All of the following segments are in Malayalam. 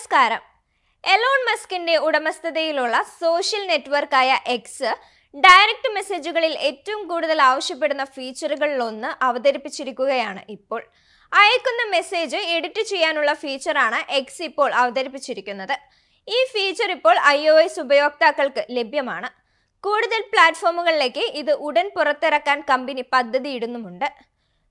നമസ്കാരം. എലോൺ മസ്കിന്റെ ഉടമസ്ഥതയിലുള്ള സോഷ്യൽ നെറ്റ്വർക്കായ എക്സ് ഡയറക്റ്റ് മെസ്സേജുകളിൽ ഏറ്റവും കൂടുതൽ ആവശ്യപ്പെടുന്ന ഫീച്ചറുകളിലൊന്ന് അവതരിപ്പിച്ചിരിക്കുകയാണ് ഇപ്പോൾ. അയക്കുന്ന മെസ്സേജ് എഡിറ്റ് ചെയ്യാനുള്ള ഫീച്ചറാണ് എക്സ് ഇപ്പോൾ അവതരിപ്പിച്ചിരിക്കുന്നത്. ഈ ഫീച്ചർ ഇപ്പോൾ ഐ ഒ എസ് ഉപയോക്താക്കൾക്ക് ലഭ്യമാണ്. കൂടുതൽ പ്ലാറ്റ്ഫോമുകളിലേക്ക് ഇത് ഉടൻ പുറത്തിറക്കാൻ കമ്പനി പദ്ധതിയിടുന്നുമുണ്ട്.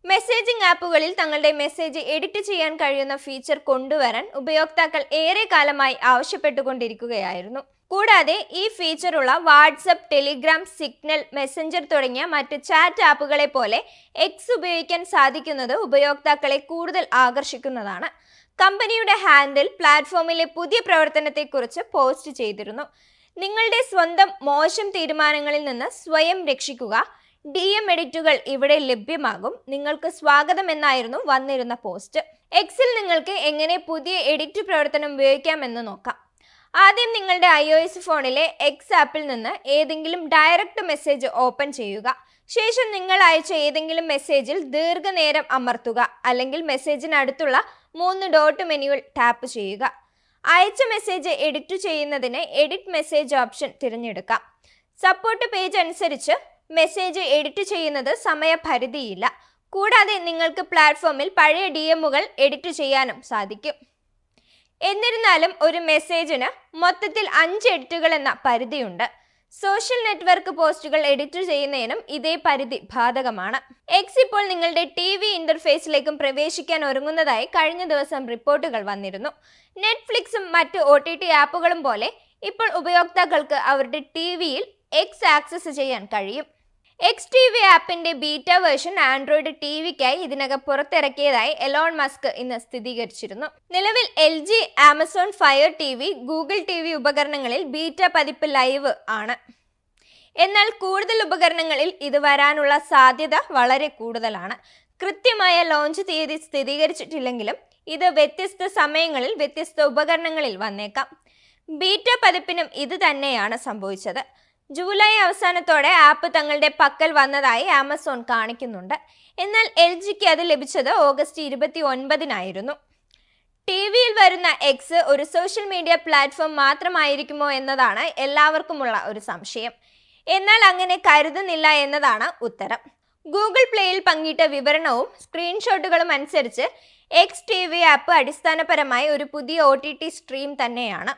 മെസ്സേജിംഗ് ആപ്പുകളിൽ തങ്ങളുടെ മെസ്സേജ് എഡിറ്റ് ചെയ്യാൻ കഴിയുന്ന ഫീച്ചർ കൊണ്ടുവരാൻ ഉപയോക്താക്കൾ ഏറെ കാലമായി ആവശ്യപ്പെട്ടുകൊണ്ടിരിക്കുകയായിരുന്നു. കൂടാതെ ഈ ഫീച്ചറുള്ള വാട്സപ്പ് ടെലിഗ്രാം സിഗ്നൽ മെസ്സഞ്ചർ തുടങ്ങിയ മറ്റ് ചാറ്റ് ആപ്പുകളെ പോലെ എക്സ് ഉപയോഗിക്കാൻ സാധിക്കുന്നത് ഉപയോക്താക്കളെ കൂടുതൽ ആകർഷിക്കുന്നതാണ്. കമ്പനിയുടെ ഹാൻഡിൽ പ്ലാറ്റ്ഫോമിലെ പുതിയ പ്രവർത്തനത്തെക്കുറിച്ച് പോസ്റ്റ് ചെയ്തിരുന്നു. നിങ്ങളുടെ സ്വന്തം മോശം തീരുമാനങ്ങളിൽ നിന്ന് സ്വയം രക്ഷിക്കുക ഡി എം എഡിറ്റുകൾ ഇവിടെ ലഭ്യമാകും. നിങ്ങൾക്ക് സ്വാഗതം എന്നായിരുന്നു വന്നിരുന്ന പോസ്റ്റ്. എക്സിൽ നിങ്ങൾക്ക് എങ്ങനെ പുതിയ എഡിറ്റ് പ്രവർത്തനം ഉപയോഗിക്കാമെന്ന് നോക്കാം. ആദ്യം നിങ്ങളുടെ ഐ ഒ എസ് ഫോണിലെ എക്സ് ആപ്പിൽ നിന്ന് ഏതെങ്കിലും ഡയറക്റ്റ് മെസ്സേജ് ഓപ്പൺ ചെയ്യുക. ശേഷം നിങ്ങൾ അയച്ച ഏതെങ്കിലും മെസ്സേജിൽ ദീർഘനേരം അമർത്തുക അല്ലെങ്കിൽ മെസ്സേജിനടുത്തുള്ള മൂന്ന് ഡോട്ട് മെനുവിൽ ടാപ്പ് ചെയ്യുക. അയച്ച മെസ്സേജ് എഡിറ്റ് ചെയ്യുന്നതിന് എഡിറ്റ് മെസ്സേജ് ഓപ്ഷൻ തിരഞ്ഞെടുക്കാം. സപ്പോർട്ട് പേജ് അനുസരിച്ച് മെസ്സേജ് എഡിറ്റ് ചെയ്യുന്നത് സമയപരിധിയില്ല. കൂടാതെ നിങ്ങൾക്ക് പ്ലാറ്റ്ഫോമിൽ പഴയ ഡി എമ്മുകൾ എഡിറ്റ് ചെയ്യാനും സാധിക്കും. എന്നിരുന്നാലും ഒരു മെസ്സേജിന് മൊത്തത്തിൽ അഞ്ച് എഡിറ്റുകൾ എന്ന പരിധിയുണ്ട്. സോഷ്യൽ നെറ്റ്വർക്ക് പോസ്റ്റുകൾ എഡിറ്റ് ചെയ്യുന്നതിനും ഇതേ പരിധി ബാധകമാണ്. എക്സ് ഇപ്പോൾ നിങ്ങളുടെ ടി വി ഇന്റർഫേസിലേക്കും പ്രവേശിക്കാൻ ഒരുങ്ങുന്നതായി കഴിഞ്ഞ ദിവസം റിപ്പോർട്ടുകൾ വന്നിരുന്നു. നെറ്റ്ഫ്ലിക്സും മറ്റ് ഒ ടി ടി ആപ്പുകളും പോലെ ഇപ്പോൾ ഉപയോക്താക്കൾക്ക് അവരുടെ ടി വിയിൽ എക്സ് ആക്സസ് ചെയ്യാൻ കഴിയും. എക്സ് ടി വി ആപ്പിന്റെ ബീറ്റ വേർഷൻ ആൻഡ്രോയിഡ് ടി വിക്കായി ഇതിനകം പുറത്തിറക്കിയതായി എലോൺ മസ്ക് ഇന്ന് സ്ഥിരീകരിച്ചിരുന്നു. നിലവിൽ L G Amazon fire T V Google T V ഉപകരണങ്ങളിൽ ബീറ്റ പതിപ്പ് ലൈവ് ആണ്. എന്നാൽ കൂടുതൽ ഉപകരണങ്ങളിൽ ഇത് വരാനുള്ള സാധ്യത വളരെ കൂടുതലാണ്. കൃത്യമായ ലോഞ്ച് തീയതി സ്ഥിരീകരിച്ചിട്ടില്ലെങ്കിലും ഇത് വ്യത്യസ്ത സമയങ്ങളിൽ വ്യത്യസ്ത ഉപകരണങ്ങളിൽ വന്നേക്കാം. ബീറ്റ പതിപ്പിനും ഇത് തന്നെയാണ് സംഭവിച്ചത്. ജൂലൈ അവസാനത്തോടെ ആപ്പ് തങ്ങളുടെ പക്കൽ വന്നതായി ആമസോൺ കാണിക്കുന്നുണ്ട്. എന്നാൽ എൽ ജിക്ക് അത് ലഭിച്ചത് ഓഗസ്റ്റ് ഇരുപത്തി ഒൻപതിനായിരുന്നു ടി വിയിൽ വരുന്ന എക്സ് ഒരു സോഷ്യൽ മീഡിയ പ്ലാറ്റ്ഫോം മാത്രമായിരിക്കുമോ എന്നതാണ് എല്ലാവർക്കുമുള്ള ഒരു സംശയം. എന്നാൽ അങ്ങനെ കരുതുന്നില്ല എന്നതാണ് ഉത്തരം. ഗൂഗിൾ പ്ലേയിൽ പങ്കിട്ട വിവരണവും സ്ക്രീൻഷോട്ടുകളും അനുസരിച്ച് എക്സ് ടി വി ആപ്പ് അടിസ്ഥാനപരമായി ഒരു പുതിയ ഒ ടി ടി സ്ട്രീം തന്നെയാണ്.